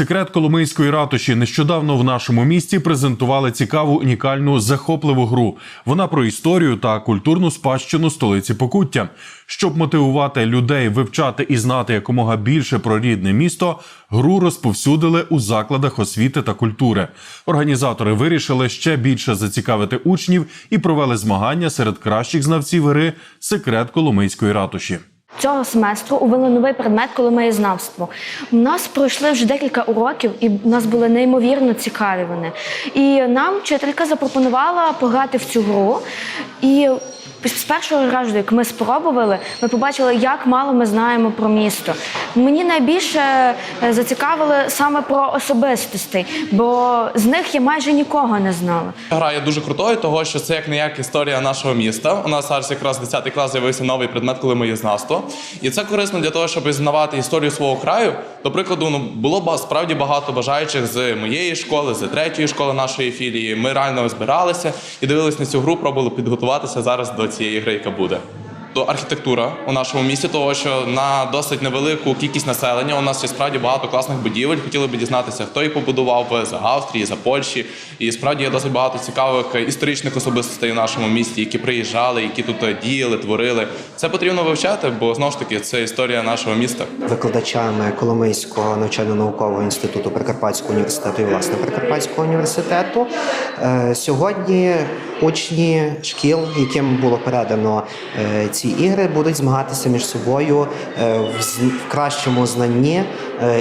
Секрет Коломийської ратуші нещодавно в нашому місті презентували цікаву унікальну захопливу гру. Вона про історію та культурну спадщину столиці Покуття. Щоб мотивувати людей вивчати і знати якомога більше про рідне місто, гру розповсюдили у закладах освіти та культури. Організатори вирішили ще більше зацікавити учнів і провели змагання серед кращих знавців гри Секрет Коломийської ратуші. Цього семестру увели новий предмет коломиєзнавство. У нас пройшли вже декілька уроків, і в нас були неймовірно цікаві вони. І нам вчителька запропонувала пограти в цю гру. І з першого разу, як ми спробували, ми побачили, як мало ми знаємо про місто. Мені найбільше е, зацікавили саме про особистостей, бо з них я майже нікого не знала. Гра є дуже крутою, того що це як не як історія нашого міста. У нас зараз якраз 10 клас з'явився новий предмет, коли ми є знавство. І це корисно для того, щоб знавати історію свого краю. До прикладу, ну було справді багато бажаючих з моєї школи, з третьої школи нашої філії. Ми реально збиралися і дивились на цю гру, пробували підготуватися зараз до цієї гри, яка буде. То архітектура у нашому місті, того що на досить невелику кількість населення у нас є справді багато класних будівель. Хотіли би дізнатися, хто їх побудував з Австрії, за Польщі. І справді є досить багато цікавих історичних особистостей у нашому місті, які приїжджали, які тут е, діяли, творили. Це потрібно вивчати, бо знову ж таки це історія нашого міста. викладачами Коломийського навчально-наукового інституту Прикарпатського університету і власне Прикарпатського університету. Е, Сьогодні учні шкіл, яким було передано е, ці ігри, будуть змагатися між собою е, в кращому знанні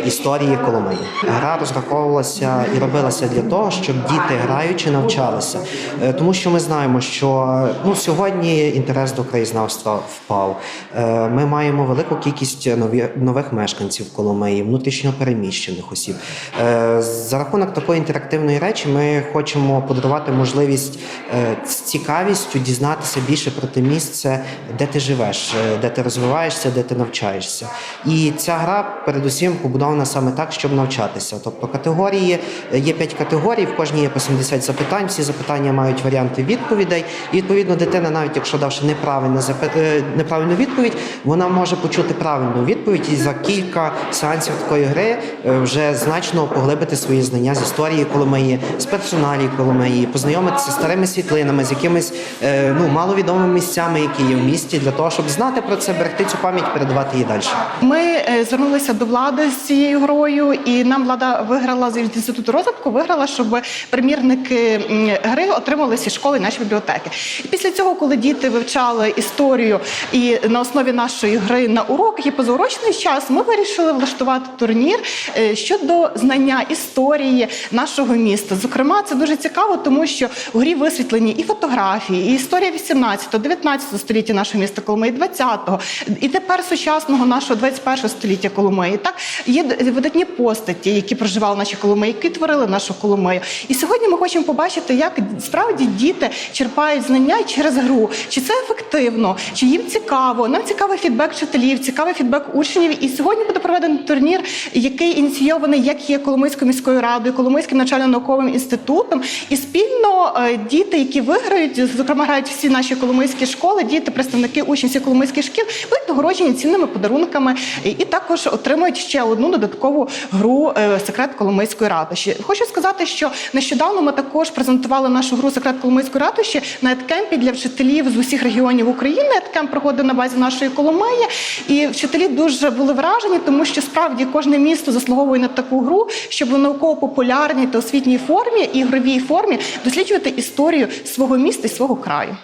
історії Коломиї. Гра розраховувалася і робилася для того, щоб діти граючи навчалися, Е, тому що ми знаємо, що ну сьогодні інтерес до краєзнавства впав. Е, Ми маємо велику кількість нових мешканців Коломиї, внутрішньо переміщених осіб. Е, За рахунок такої інтерактивної речі ми хочемо подарувати можливість е, з цікавістю дізнатися більше про те місце, де ти живеш, е, де ти розвиваєшся, де ти навчаєшся. І ця гра передусім побудована саме так, щоб навчатися. Тобто категорії е, є п'ять категорій, в кожній є по 70 запитань. Всі запитання мають варіанти відповідей. І відповідно дитина, навіть якщо давши неправильну е, неправильну відповідь, вона може почути правильну відповідь і за кілька сеансів такої гри е, вже значно поглибити свої знання з історії Коломиї, з персоналії Коломиї, познайомитися з старими світлинами, з якимись ну маловідомими місцями, які є в місті, для того, щоб знати про це, берегти цю пам'ять, передавати її далі. Ми звернулися до влади цією грою, і нам влада виграла з інституту розвитку, виграла, щоб примірники гри отримали всі школи наші бібліотеки. І після цього, коли діти вивчали історію і на основі нашої гри на уроках і позаурочний час, ми вирішили влаштувати турнір е, щодо знання історії нашого міста. Зокрема, це дуже цікаво, тому що в грі висвітлені і фотографії, і історія 18-19 століття нашого міста Коломиї, 20-го, і тепер сучасного нашого 21 століття Коломиї. Так є видатні постаті, які проживали в нашій Коломиї, які творили нашу Коломию. І сьогодні ми хочемо побачити, як справді діти черпають знання через гру. Чи це ефективно, чи їм цікаво. Нам цікавий фідбек вчителів, цікавий фідбек учнів. І сьогодні буде проведений турнір, який ініційований як є Коломийською міською радою, Коломийським навчально-науковим інститутом. І спільно е, діти, які виграють, зокрема грають всі наші коломийські школи, діти, представники учнів коломийських шкіл, будуть нагороджені цінними подарунками і також отримують ще одну додаткову гру е, секрет Коломийської ратуші. Хочу сказати, що нещодавно ми також презентували нашу гру секрет Коломийської ратуші на еткемпі для вчителів з усіх регіонів України. Еткемп проходив на базі нашої Коломиї, і вчителі дуже були вражені, тому що справді кожне місто заслуговує на таку гру, щоб у науково-популярній та освітній формі і ігровій формі досліджувати історію свого міста і свого краю.